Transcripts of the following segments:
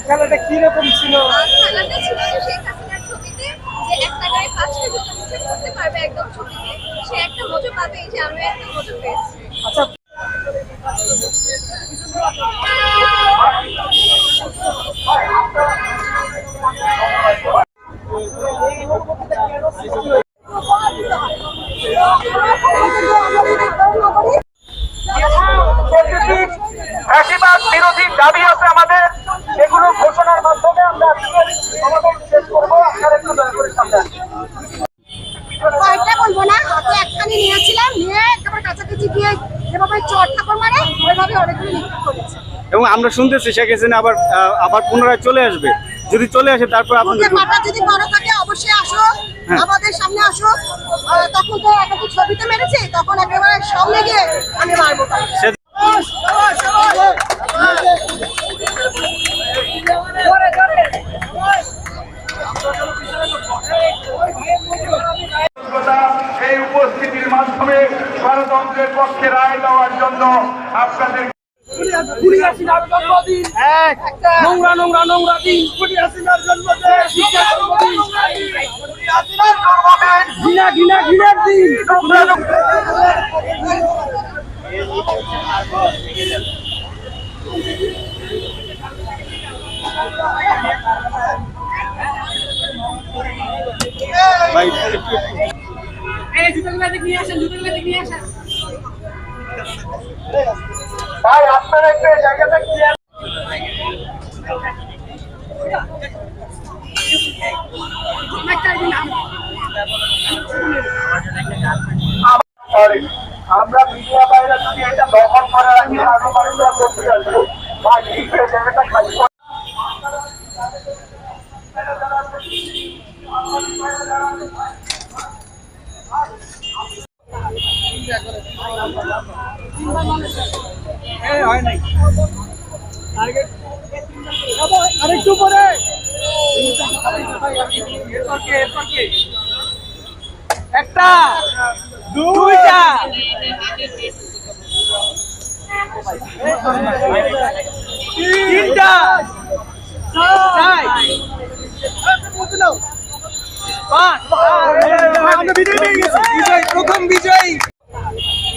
খেলাটা কীরকম ছিল? খেলাটা ছিল যে শেখ হাসিনার ছবিতে যে একটা গায়ে পাঁচটা জুতো পারবে একদম ছবিতে সে একটা মজা পাবে এই যে আমরা একটা মজা পেয়েছি। আচ্ছা গিয়ে যেভাবে চট ঠাকুর মারে ওইভাবে অনেকগুলো নিক্ষেপ করেছে এবং আমরা শুনতেছি শেখ হাসিনা আবার আবার পুনরায় চলে আসবে যদি চলে আসে তারপর আপনাদের মাথা যদি বড় থাকে অবশ্যই আসো হ্যাঁ। আমাদের সামনে আসো তখন তো একটা ছবিতে মেরেছে তখন একেবারে সামনে গিয়ে আমি মারবো। এই উপস্থিতির মাধ্যমে গণতন্ত্রের পক্ষে রায় দেওয়ার জন্য আপনাদের নোংরা নোংরা নোংরা দিন। কুড়ি হাসিনার জন্মদিন ঘৃণা ঘৃণা ঘৃণার দিন ভাই ভাই আপনারা একটু এই জায়গাটা ক্লিয়ার আমরা মিডিয়া বাইরে যদি এটা দখল করে রাখি আরও মানুষরা করতে আসবে। ভাই ঠিক জায়গাটা খালি করে। আরেকটু পরে একটা দুইটা তিনটা প্রথম বিজয় হয়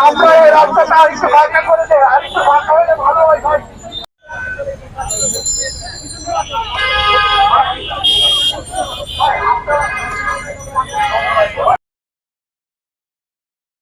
আমরা এই রাস্তাটা আরেকটু ফাঁকা করে দেয় আরেকটু ফাঁকা হলে ভালো হয়